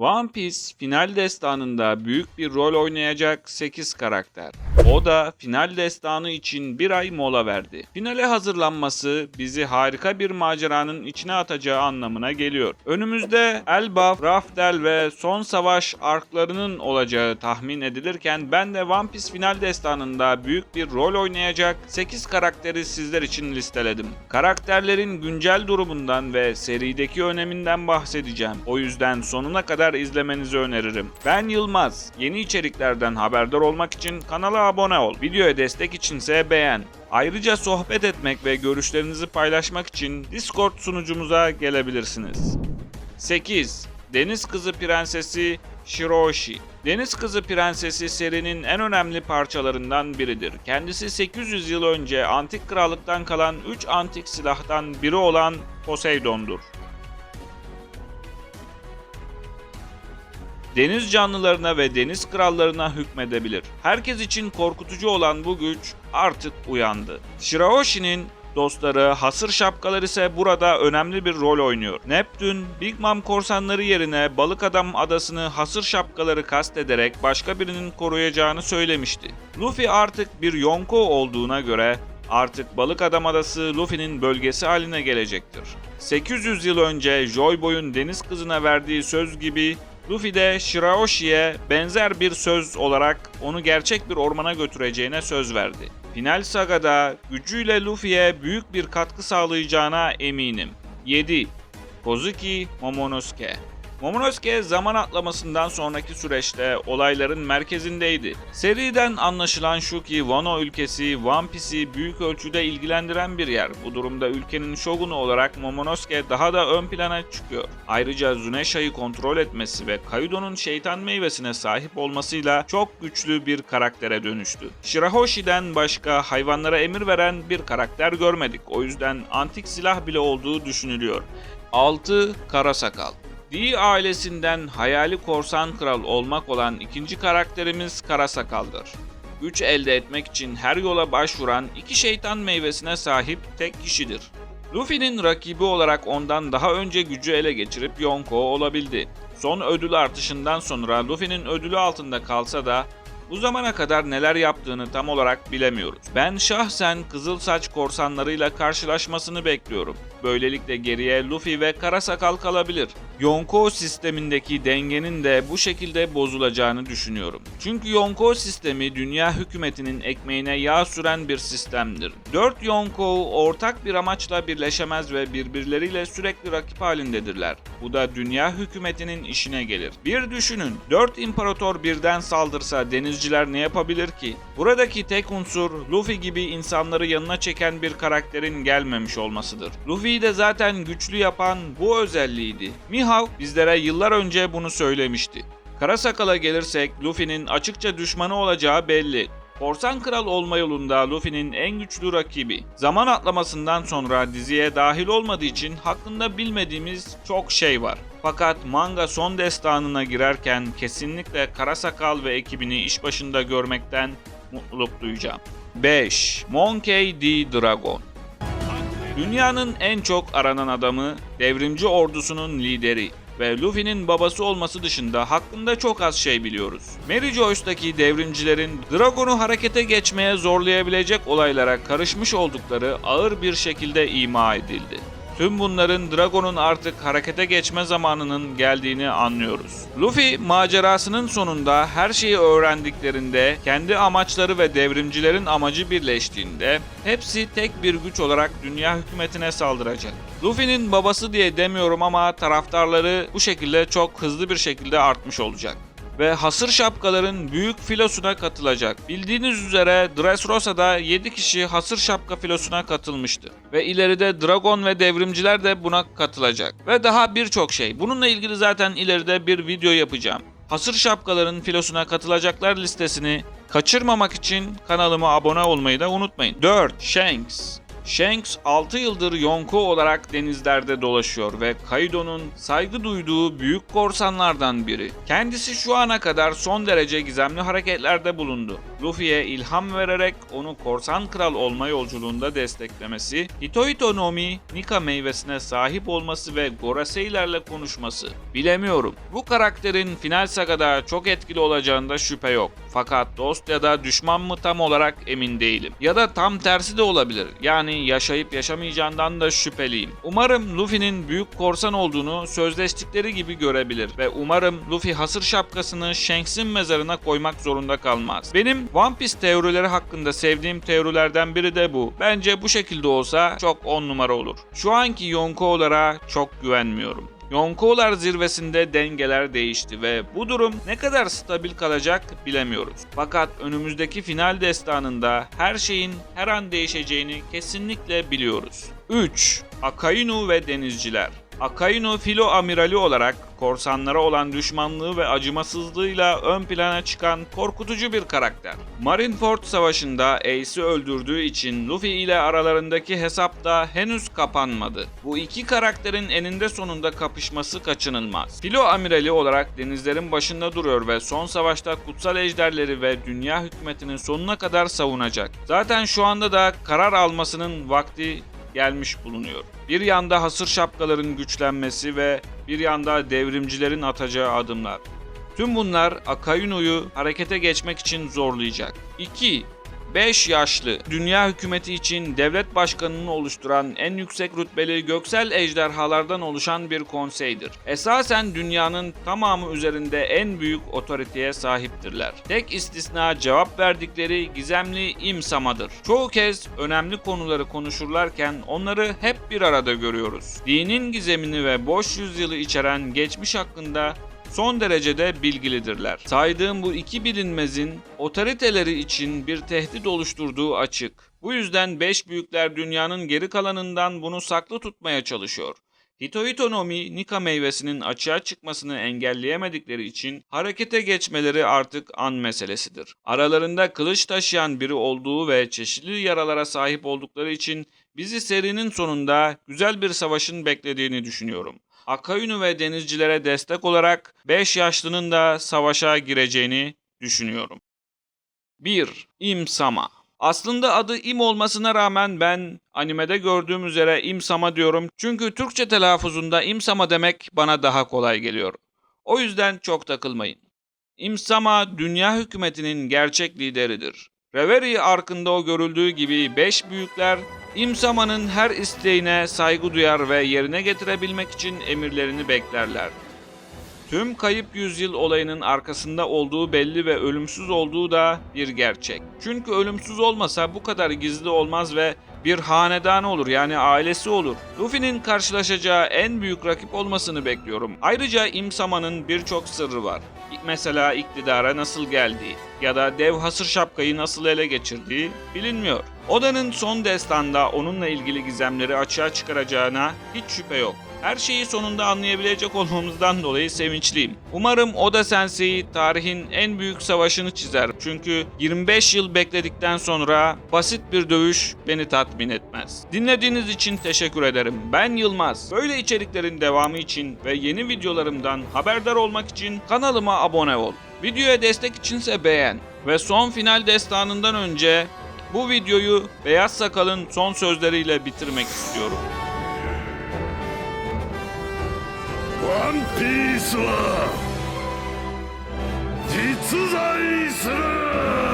One Piece final destanında büyük bir rol oynayacak 8 karakter. O da final destanı için bir ay mola verdi. Finale hazırlanması bizi harika bir maceranın içine atacağı anlamına geliyor. Önümüzde Elbaf, Raftel ve Son Savaş arklarının olacağı tahmin edilirken ben de One Piece final destanında büyük bir rol oynayacak 8 karakteri sizler için listeledim. Karakterlerin güncel durumundan ve serideki öneminden bahsedeceğim. O yüzden sonuna kadar izlemenizi öneririm. Ben Yılmaz. Yeni içeriklerden haberdar olmak için kanala abone ol. Videoya destek içinse beğen. Ayrıca sohbet etmek ve görüşlerinizi paylaşmak için Discord sunucumuza gelebilirsiniz. 8. Deniz Kızı Prensesi Shiroshi Deniz Kızı Prensesi serinin en önemli parçalarından biridir. Kendisi 800 yıl önce antik krallıktan kalan 3 antik silahtan biri olan Poseidon'dur. Deniz canlılarına ve deniz krallarına hükmedebilir. Herkes için korkutucu olan bu güç artık uyandı. Shiraoshi'nin dostları Hasır Şapkalar ise burada önemli bir rol oynuyor. Neptün, Big Mom korsanları yerine Balık Adam adasını Hasır Şapkaları kastederek başka birinin koruyacağını söylemişti. Luffy artık bir Yonko olduğuna göre Artık Balık Adam Adası Luffy'nin bölgesi haline gelecektir. 800 yıl önce Joy Boy'un deniz kızına verdiği söz gibi Luffy de Shiraoshi'ye benzer bir söz olarak onu gerçek bir ormana götüreceğine söz verdi. Final sagada gücüyle Luffy'ye büyük bir katkı sağlayacağına eminim. 7. Kozuki Momonosuke Momonosuke zaman atlamasından sonraki süreçte olayların merkezindeydi. Seriden anlaşılan şu ki Wano ülkesi One Piece'i büyük ölçüde ilgilendiren bir yer. Bu durumda ülkenin şogunu olarak Momonosuke daha da ön plana çıkıyor. Ayrıca Zunesha'yı kontrol etmesi ve Kaido'nun şeytan meyvesine sahip olmasıyla çok güçlü bir karaktere dönüştü. Shirahoshi'den başka hayvanlara emir veren bir karakter görmedik. O yüzden antik silah bile olduğu düşünülüyor. 6. Kara Sakal D ailesinden hayali korsan kral olmak olan ikinci karakterimiz Kara Sakal'dır. Güç elde etmek için her yola başvuran iki şeytan meyvesine sahip tek kişidir. Luffy'nin rakibi olarak ondan daha önce gücü ele geçirip Yonko olabildi. Son ödül artışından sonra Luffy'nin ödülü altında kalsa da bu zamana kadar neler yaptığını tam olarak bilemiyoruz. Ben şahsen Kızıl Saç korsanlarıyla karşılaşmasını bekliyorum. Böylelikle geriye Luffy ve Kara Sakal kalabilir. Yonko sistemindeki dengenin de bu şekilde bozulacağını düşünüyorum. Çünkü Yonko sistemi dünya hükümetinin ekmeğine yağ süren bir sistemdir. 4 Yonko ortak bir amaçla birleşemez ve birbirleriyle sürekli rakip halindedirler. Bu da dünya hükümetinin işine gelir. Bir düşünün, 4 imparator birden saldırsa denizciler ne yapabilir ki? Buradaki tek unsur Luffy gibi insanları yanına çeken bir karakterin gelmemiş olmasıdır. Luffy'yi de zaten güçlü yapan bu özelliğiydi. Mihawk bizlere yıllar önce bunu söylemişti. Karasakal'a gelirsek Luffy'nin açıkça düşmanı olacağı belli. Korsan Kral olma yolunda Luffy'nin en güçlü rakibi. Zaman atlamasından sonra diziye dahil olmadığı için hakkında bilmediğimiz çok şey var. Fakat manga son destanına girerken kesinlikle Karasakal ve ekibini iş başında görmekten mutluluk duyacağım. 5. Monkey D. Dragon Dünyanın en çok aranan adamı, devrimci ordusunun lideri ve Luffy'nin babası olması dışında hakkında çok az şey biliyoruz. Mary Joyce'daki devrimcilerin Dragon'u harekete geçmeye zorlayabilecek olaylara karışmış oldukları ağır bir şekilde ima edildi. Tüm bunların Dragon'un artık harekete geçme zamanının geldiğini anlıyoruz. Luffy macerasının sonunda her şeyi öğrendiklerinde, kendi amaçları ve devrimcilerin amacı birleştiğinde hepsi tek bir güç olarak dünya hükümetine saldıracak. Luffy'nin babası diye demiyorum ama taraftarları bu şekilde çok hızlı bir şekilde artmış olacak ve hasır şapkaların büyük filosuna katılacak. Bildiğiniz üzere Dressrosa'da 7 kişi hasır şapka filosuna katılmıştı. Ve ileride Dragon ve devrimciler de buna katılacak. Ve daha birçok şey. Bununla ilgili zaten ileride bir video yapacağım. Hasır şapkaların filosuna katılacaklar listesini kaçırmamak için kanalıma abone olmayı da unutmayın. 4. Shanks Shanks 6 yıldır Yonko olarak denizlerde dolaşıyor ve Kaido'nun saygı duyduğu büyük korsanlardan biri. Kendisi şu ana kadar son derece gizemli hareketlerde bulundu. Luffy'ye ilham vererek onu korsan kral olma yolculuğunda desteklemesi, Hitohito no Mi, Nika meyvesine sahip olması ve Gorasei'lerle konuşması. Bilemiyorum. Bu karakterin final sagada çok etkili olacağında şüphe yok. Fakat dost ya da düşman mı tam olarak emin değilim. Ya da tam tersi de olabilir. Yani yaşayıp yaşamayacağından da şüpheliyim. Umarım Luffy'nin büyük korsan olduğunu sözleştikleri gibi görebilir ve umarım Luffy hasır şapkasını Shanks'in mezarına koymak zorunda kalmaz. Benim One Piece teorileri hakkında sevdiğim teorilerden biri de bu. Bence bu şekilde olsa çok on numara olur. Şu anki Yonko'lara çok güvenmiyorum. Yonko'lar zirvesinde dengeler değişti ve bu durum ne kadar stabil kalacak bilemiyoruz. Fakat önümüzdeki final destanında her şeyin her an değişeceğini kesinlikle biliyoruz. 3. Akainu ve denizciler Akainu filo amirali olarak korsanlara olan düşmanlığı ve acımasızlığıyla ön plana çıkan korkutucu bir karakter. Marineford Savaşı'nda Ace'i öldürdüğü için Luffy ile aralarındaki hesap da henüz kapanmadı. Bu iki karakterin eninde sonunda kapışması kaçınılmaz. Filo amirali olarak denizlerin başında duruyor ve son savaşta kutsal ejderleri ve dünya hükümetinin sonuna kadar savunacak. Zaten şu anda da karar almasının vakti gelmiş bulunuyor. Bir yanda hasır şapkaların güçlenmesi ve bir yanda devrimcilerin atacağı adımlar. Tüm bunlar Akainu'yu harekete geçmek için zorlayacak. 2. 5 yaşlı, dünya hükümeti için devlet başkanını oluşturan en yüksek rütbeli göksel ejderhalardan oluşan bir konseydir. Esasen dünyanın tamamı üzerinde en büyük otoriteye sahiptirler. Tek istisna cevap verdikleri gizemli imsamadır. Çoğu kez önemli konuları konuşurlarken onları hep bir arada görüyoruz. Dinin gizemini ve boş yüzyılı içeren geçmiş hakkında son derecede bilgilidirler. Saydığım bu iki bilinmezin otoriteleri için bir tehdit oluşturduğu açık. Bu yüzden beş büyükler dünyanın geri kalanından bunu saklı tutmaya çalışıyor. Hitohito no Mi, Nika meyvesinin açığa çıkmasını engelleyemedikleri için harekete geçmeleri artık an meselesidir. Aralarında kılıç taşıyan biri olduğu ve çeşitli yaralara sahip oldukları için bizi serinin sonunda güzel bir savaşın beklediğini düşünüyorum. Akainu ve denizcilere destek olarak 5 yaşlının da savaşa gireceğini düşünüyorum. 1. İmsama Aslında adı İm olmasına rağmen ben animede gördüğüm üzere İmsama diyorum çünkü Türkçe telaffuzunda İmsama demek bana daha kolay geliyor. O yüzden çok takılmayın. İmsama dünya hükümetinin gerçek lideridir. Reverie arkında o görüldüğü gibi beş büyükler İmsama'nın her isteğine saygı duyar ve yerine getirebilmek için emirlerini beklerler. Tüm kayıp yüzyıl olayının arkasında olduğu belli ve ölümsüz olduğu da bir gerçek. Çünkü ölümsüz olmasa bu kadar gizli olmaz ve bir hanedan olur yani ailesi olur. Luffy'nin karşılaşacağı en büyük rakip olmasını bekliyorum. Ayrıca İmsama'nın birçok sırrı var. Mesela iktidara nasıl geldiği ya da dev hasır şapkayı nasıl ele geçirdiği bilinmiyor. Oda'nın son destanda onunla ilgili gizemleri açığa çıkaracağına hiç şüphe yok. Her şeyi sonunda anlayabilecek olmamızdan dolayı sevinçliyim. Umarım Oda Sensei tarihin en büyük savaşını çizer. Çünkü 25 yıl bekledikten sonra basit bir dövüş beni tatmin etmez. Dinlediğiniz için teşekkür ederim. Ben Yılmaz. Böyle içeriklerin devamı için ve yeni videolarımdan haberdar olmak için kanalıma abone ol. Videoya destek içinse beğen. Ve son final destanından önce bu videoyu Beyaz Sakal'ın son sözleriyle bitirmek istiyorum. ワンピースは実在する。